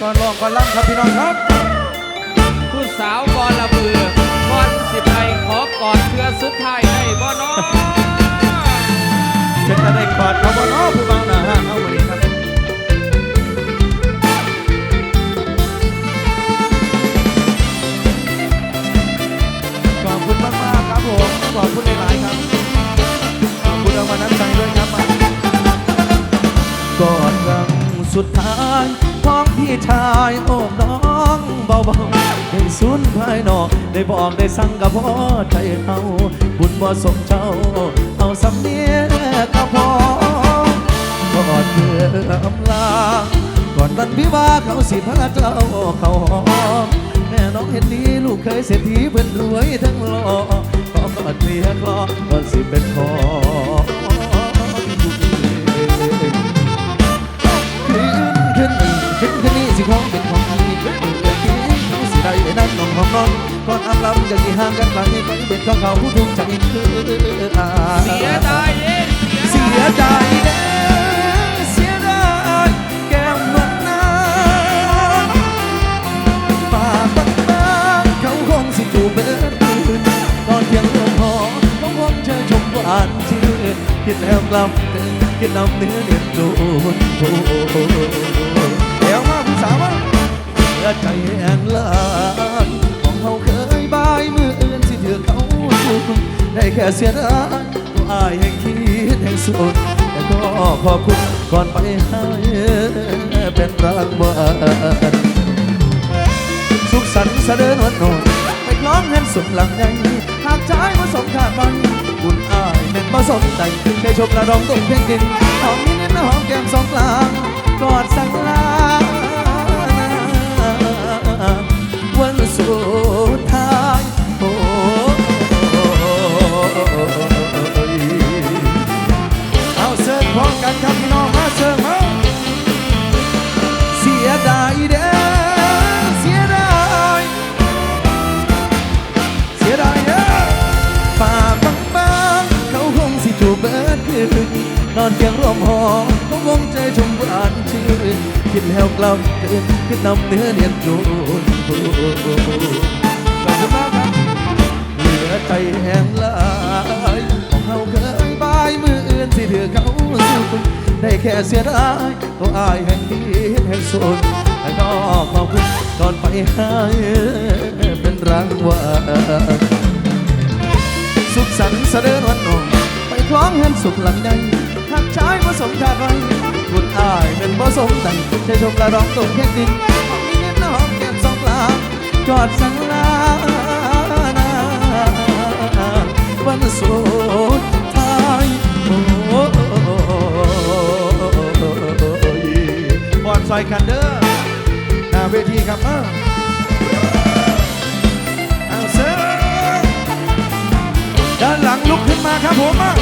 ก่อนร้องก่อนล่ำครับพี่น้องครับผู้สาวบอละเบือก่อนสิไปขอกอดเพื่อสุดท้ายได้บ่น้อเป็นอะไรกอดเขาบ่เนาะผู้บ่าวหน้าห้างเอาไว้ครับขอบคุณมากๆครับผมขอบคุณหลายๆครับขอบคุณเอามาน้ำใจด้วยครับมากอดครั้ง สุดท้ายของพี่ชายโอบน้องเบาๆให้สุนภายนอก ได้บอกได้สั่งกับพ่อใจเขาบุญบ่สมเจ้า เอาสำเนียก็พอกอดเพื่ออำลา ก่อนวันวิวาเขาสิพาเจ้าเขาหอมแม่น้องเห็นดีลูกเคยเศรษฐีเพิ่นรวยทั้งหล่อขอกอดเมียคลอก่อนสิเป็นพอ ขึ้นขึ้นขึ้นนี่สิของเป็นของพี่ขึ้นขึ้นขึ้นสิได้นั่งนองห้องนอนก่อนอำลำจะกี่ห่างกันหลังนี้ไปเป็นของเขาผู้ถูกใจคืออาเสียดายเด้เสียใจเด้เสียดายแก้มมันน้ำปากบางเขาคงสิจูบเบิดคืนตอนเพียงเรื่องหอเขาคงเชยชมหวานชื่นคิดแล้วกลับคิดนำเนื้อเดือดจูนโดี๋ย เสียใจแห้งลานของเขาเคยบายมืออื่นสิถือเขาได้แค่เสียดายตัวอายแห่งคิดแห่งสุดแต่ก็ขอบคุณก่อนไปให้เป็นรางวัลสุขสันต์เสด็จวันโนนไปคล้องเงินสุดหลังใหญ่หากใจมาสมขาดบันบุญอายเป็นมาสมใจแค่ชมระดองตุ้งเพ่งดินหอมนิดนิดหอมแก้มสองกลางกอดสังลา คิดแล้วกลับคืนนำเนื้อเนียนจูนขอบคุณมากครับเหลือใจแห้งลายของเขาเคยบายมืออื่นสิถือเขาสู้ได้แค่เสียดายตัวอายแห่งคิดแห่งสุดแต่ก็ขอบคุณก่อนไปให้เป็นรางวัลสุขสันต์เสด็จวันนองไปคล้องเงินสุขหลังใดหากชายผสมขาไร คุณอ้ายเป็นผสมดังใจชมละร้องตรงแค่ดินหอมนิดๆน้องแก้มสองลางกอดสังลาวันสุดท้ายโอ้ยบอลซอยคันเด้อหน้าเวทีครับมาเอาเซิร์ด้านหลังลุกขึ้นมาครับผมมา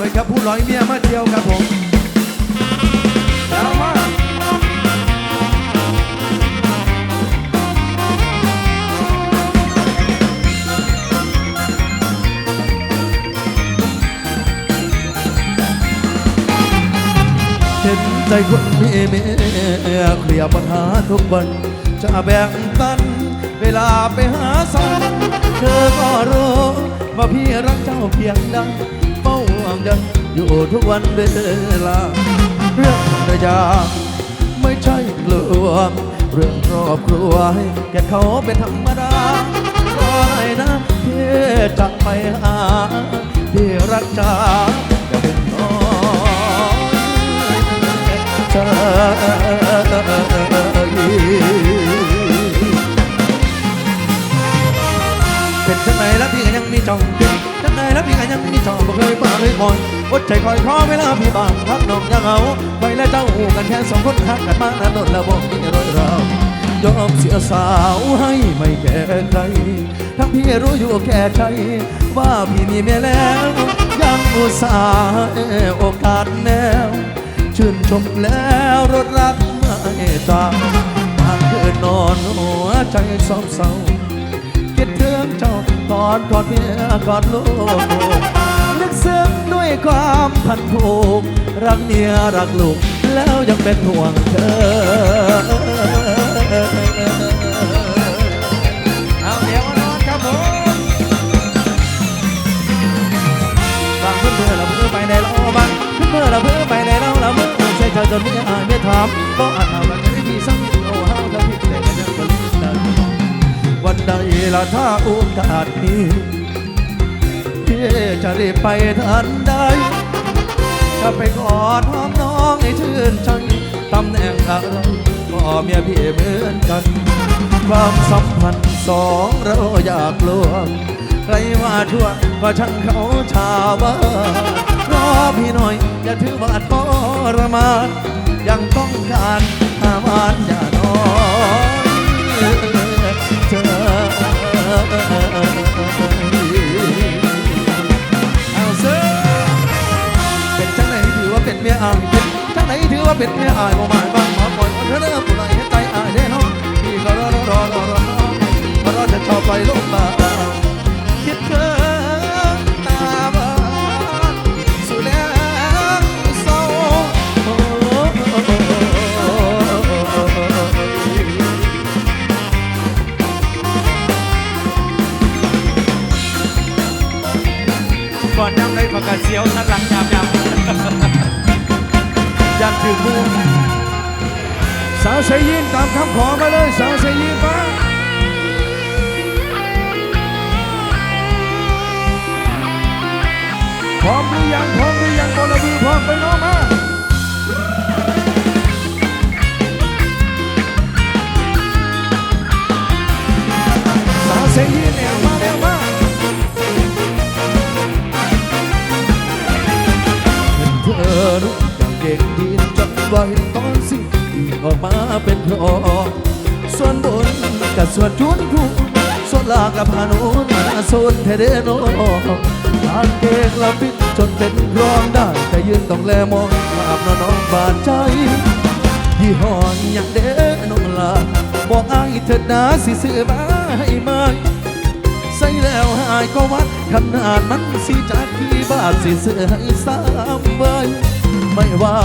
ต่อไปมอบให้ครับผู้ร้อยเมียมาเที่ยวครับผมเอามาเห็นใจคนมีเมียเคลียร์ปัญหาทุกวัน จะแบ่งปันเวลาไปหาสันเธอก็รู้ว่าพี่รักเจ้าเพียงใด วงดังอยู่ทุกวันเวลา เรื่องระยะไม่ใช่กลัวเรื่องครอบครัวให้แก่เขาเป็นธรรมดาก็ให้นะพี่จะไปหาพี่รักจาอย่าเป็นน้อยใจ เป็นจังไหนแล้วพี่ก็ยังมีจ้าเป็นจังไหนแล้วพี่ก็ยังมีจ้าบ่เคยมาเลยคอยอดใจคอยคอเวลาพี่บางพักน้องยังเอาไปและเจ้ากันแค่สองคนหักกันมานานนแล้วบอกมีรอยราวยอมเสียสาวให้ไม่แก่ใครทั้งพี่รู้อยู่แก่ใจว่าพี่มีเมียแล้วยังอุตส่าห์โอกาสแนวชื่นชมแล้วรถรักไม่จางบางคืนนอนหัวใจซอบเศร้า งเจ้ากอดกอดเมียกอดลูกลึกซึ้งด้วยความพันผูกรักเมียรักลูกแล้วยังเป็นห่วงเธอเอาเดี๋ยวมานอนครับผมบางเพื่อนเพื่อนเราเพื่อไปในเราบางเพื่อนเพื่อนเราเพื่อไปในเราเราเมื่อใช่เธอจนไม่อายไม่ถามก็อาจเอา ใดละถ้าโอกาสมีพี่จะรีบไปทันใดถ้าไปกอดหอมน้องให้ชื่นใจตำแหน่งอะไรก็เมียพี่เหมือนกัน ความสัมพันธ์สองเราอยากลวงใครว่าชั่วว่าช่างเขาชาวบ้านรอพี่หน่อย อย่าถือว่าทรมานยังต้องการหาบ้านอย่านอน เอาเซเป็นจังไหนถือว่าเป็นเมียอายเป็นจังไหนถือว่าเป็นเมียอายบ่หมายบ้างหมอปล่อยคนเธอเด้อผู้ใดเห็นใจอายได้เนาะพี่ก็รอรอรอรอรอรอรอจะชอบไปลงมา อนน้ำในผักกาดเสียวสันหลังยามยามยันถึงมุมสาวใช้ยินตามคำขอมาเลยสาวใช้ยินมาพร้อมหรือยังพร้อมหรือยังบอลบือพร้อมไปน้องมาสาวเสียงยีนแนว ธอนุ่งอย่างเก่งดีจนว่าเห็นตอนสิ้นที่ออกมาเป็นพรอส่วนบนกับส่วนจุนผู้ส่วนลากกับพานุนส่วนเทเดโนทางเกงละปิดจนเป็นรองได้ แต่ยืนต้องแลมองภาพน้องน้องบาดใจยี่ห้ออย่างเด้น้องลาบอกอายเถิดนะสิซื้อมาให้ไหมใส่แล้วหายก็วัดขนาดมันสิจากกี่บ้าทสิซื้อ สามใบไม่ว่า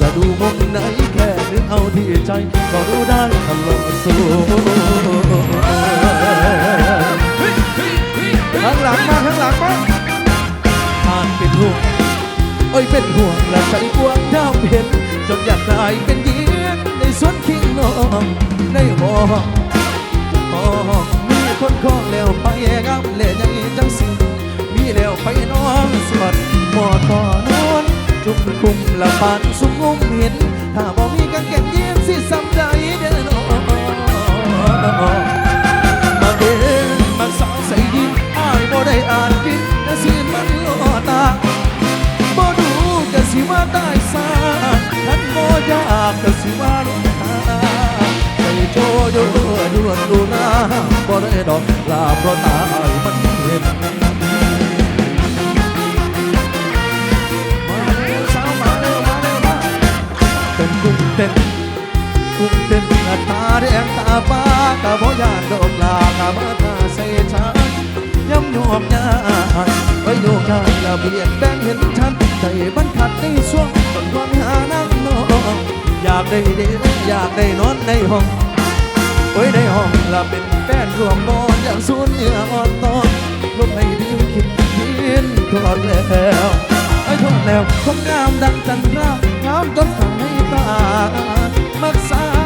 จะดูมุมไหนแค่นึกเอาที่ใจ ก็รู้ได้ตลอดสู่ข้างหลังมาข้างหลังมาผ่านเป็นห่วงโอ้ยเป็นห่วงและใจกวางดาวเห็น จนอยากได้เป็นเยียนในสวนคิงน้องในห้องห้องมีคนคล้องแล้วไปงามเล่ยังจังสิ มีแล้วไปนอนสวดหมอทอนอนจุ่มคุมละปานสุงุมเห็น ถ้าบ่มีกางเกงยีนสิสำใจเด้อน้องมาเดินมาสาวใส่ดินอ้ายบ่ได้อ่านกินแต่สิมันล่อตาบ่ดูก็สิว่าตายซาท่นบ่อยากก็สิว่าลงตาใส่โจโยดวนดูหน้าบ่ได้ดอกลาเพราะตาอ้ายมันเห็น เป็นกุ้งเต้นต้นตาแดงตาฟ้ากะบ่ยานดอกลากะมาตาใส่ฉันย้ำโยมยานไว้โยกยานละเบียดแบงเห็นฉันใจบรรทัดในช่วงต้นวามหานั่งนองอยากได้เดอยากได้นอนในห้องไว้ในห้องละเป็นแฟนรวมนอนอย่างสูญเนื้ออ่อนตอนลมให้ดิวคิดยินทอดแล้วไอ้ทอดแล้วคงงามดังจันทรางามจนสั่งให้ ตามักสา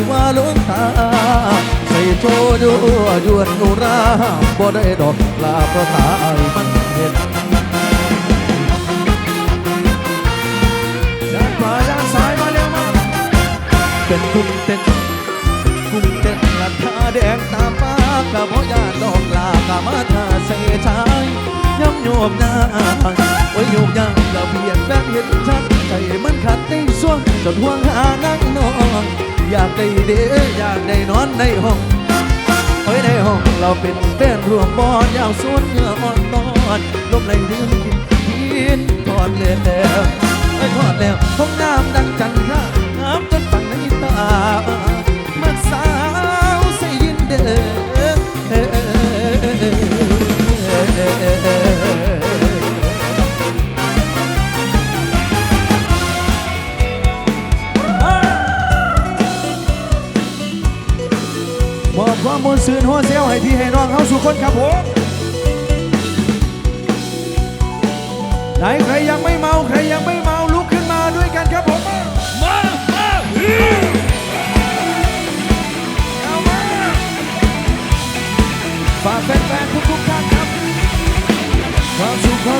ากก็สิว่าหลงตา ใส่โจดัวยวนอุราบ่ได้ดอกลาเพราะตาอายมันเห็นด้านขวาด้านซ้ายมาเร็วมาเป็นกุ้งเต้นกุ้งเต้นราคาแดงตามปากกะเพราะยาดอกลากะมาทาเสชายย้ำโยกหน้าโอ้โยกยังละเบียดแบงเห็นชัดใจมันขัดในช่วงจนห่วงหานั่งนอน อยากได้เด้ออยากได้นอนในห้องโอ้ยในห้องเราเป็นแฟนร่วมบอนยาวสวนเงื่ออ่อนตอนลมไหลลื่นกินกินทอดแล้วไอ้ทอดแล้วห้องน้ำดัง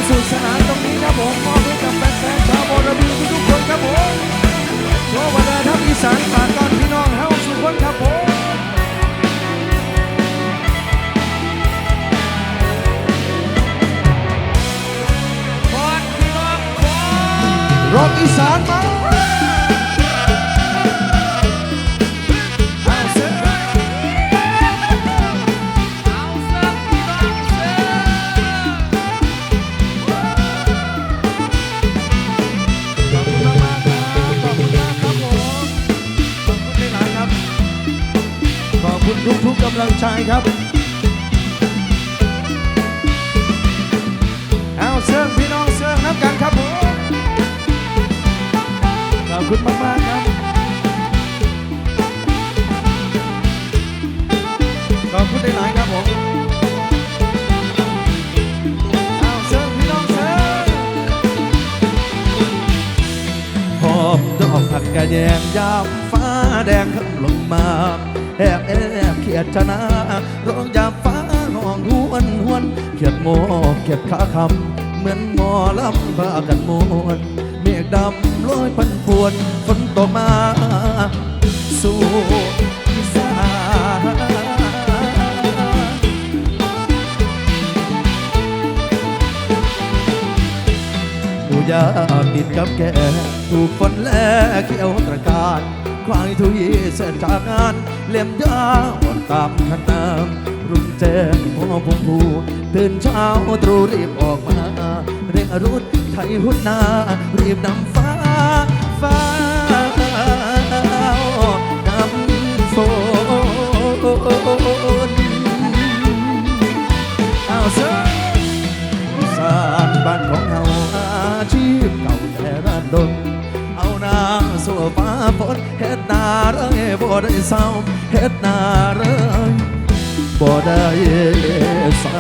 ความสุขสนานตรงนี้ครับผมมอบให้กับแฟนๆชาวบอระบีทุกๆคนครับผมโชว์วัฒนธรรมอีสานฝากตอนพี่น้องเฮ้าสุขคนครับผมรออีสานมา ครับเอาเสื่องพี่น้องเสื่องนับกันครับผมขอบคุณมากๆครับขอบคุณได้หลายครับผมเอาเสื่องพี่น้องเสื่องหอมดอกผักกระแยงยามฟ้าแดงคำลงมา แอบแอบเขียดชนะร้องยามฟ้าห้องหวนหวนเขียดโมเขียดขาคำเหมือนหมอลำพากันมวนเมฆดำลอยพันพวนฝนตกมาสู่อีสานยาติดกับแกถูกฝนแลเขียวตระการ ควายทุยเส้นจากงานเลี่ยมยาหมดตามขนามรุ่งแจ้งพ่อผมผูตื่นเช้าตรู่รีบออกมาเร่งอรุณไทยหุ่นนา รีบนำฟ้า ฟ้านำฝนเอาเสิอีสานบ้านของเฮาอาชีพเก่าแต่ระดนเอน สู่ฟ้าฝนเฮ็ดนาเรื่องบ่ได้เศร้าเฮ็ดนาเรื่องบ่ได้เศร้า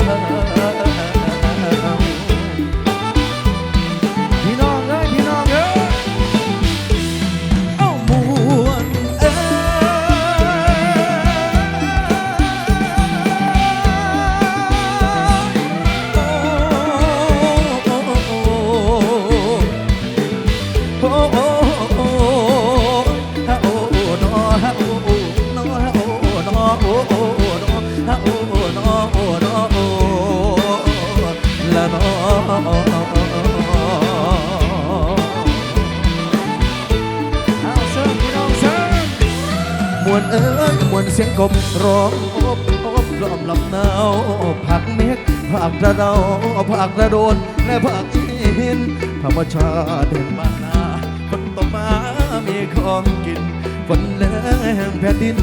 กบร้องอบอบกล่อมลำหนาวผักเมฆผักกระเดาผักกระโดนและผักอีหินธรรมชาติเด่นบ้านนาฝนตกมามีของกินฝนแรงแผ่นดิน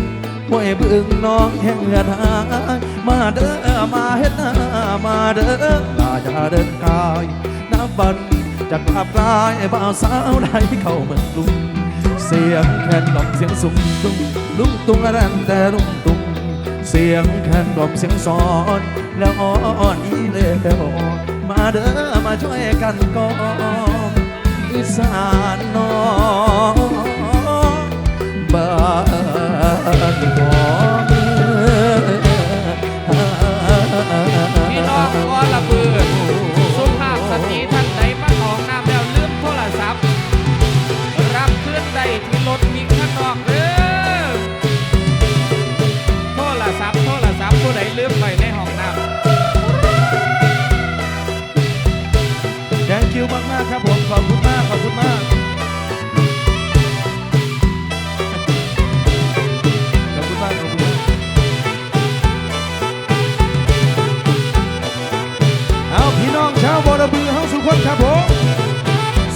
ห้วยบึงน้องแห้งเหือดหายมาเด้อมาเฮ็ดนามาเด้อลาจะเดินกายน้ำบันจากภาพกลายบ่าวสาวใดเข้าเมืองกรุง เสียงแคนกล่อมเสียงสุ่มตุ้งลุงตุงอรันแต่ลุงตุงเสียงแคนกล่อมเสียงสอน แล้วอ่อนอีเลวมาเด้อมาช่วยกันก่อนอีสานนองบ้านของ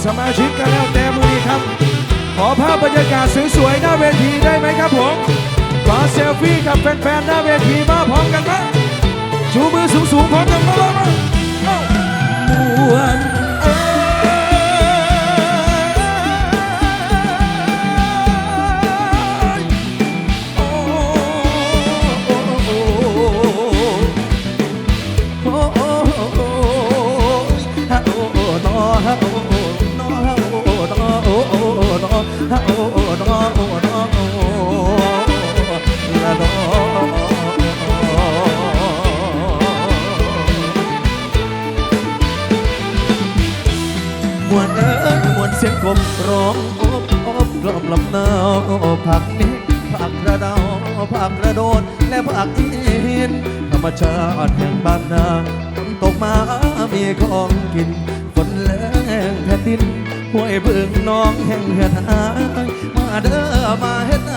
สมาชิกกันแล้วแต่มือนี้ครับ ขอภาพบรรยากาศสวยๆหน้าเวทีได้ไหมครับผมขอเซลฟี่กับแฟนๆหน้าเวทีมาพร้อมกันมาชูมือสูงๆพร้อมกันมามามาเอ้ามวน นอฮะโอ้โอ้นอโอ้นอโอ้ละนอมวนเอ้ยมวนเสียงกบร้องอบอบกล่อมลำนาวผักนี้ผักกระดาผักกระโดดและผักอีหินธรรมชาติแห่งบ้านนาฝนตกมามีของกินฝนแรงแผ่นดิน ห้วยเบึงน้องแห่งเหือนหายมาเด้อมาเฮ็ดน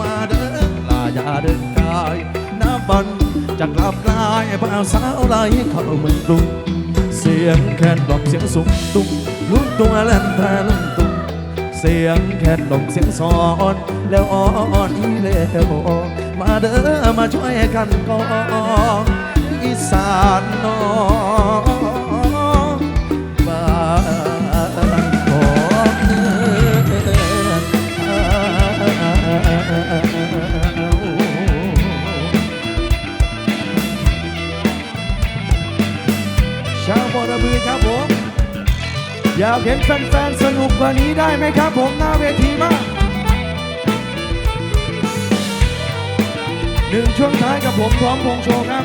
มาเด้อลาอย่าเดินกายน้ำบอลจากลำกลายบ่าวสาวไหลเข้าเมืองกรุงเสียงแคนดอกเสียงสูงตุ้งลุ้นตัวแล่นแพร่ลุ้นตุ้งเสียงแคนดอกเสียงสอนแล้วอ่อนอีแล้วมาเด้อมาช่วยกันก่อนอีสานน้อง ระบือครับผม อยากเห็นแฟนๆสนุกกว่านี้ได้ไหมครับผมหน้าเวทีมากหนึ่งช่วงท้ายกับผมพร้อมพงโชว์ครับ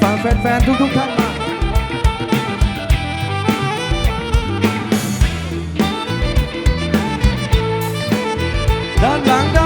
ฝากแฟนๆทุกๆท่านมาด้านหลัง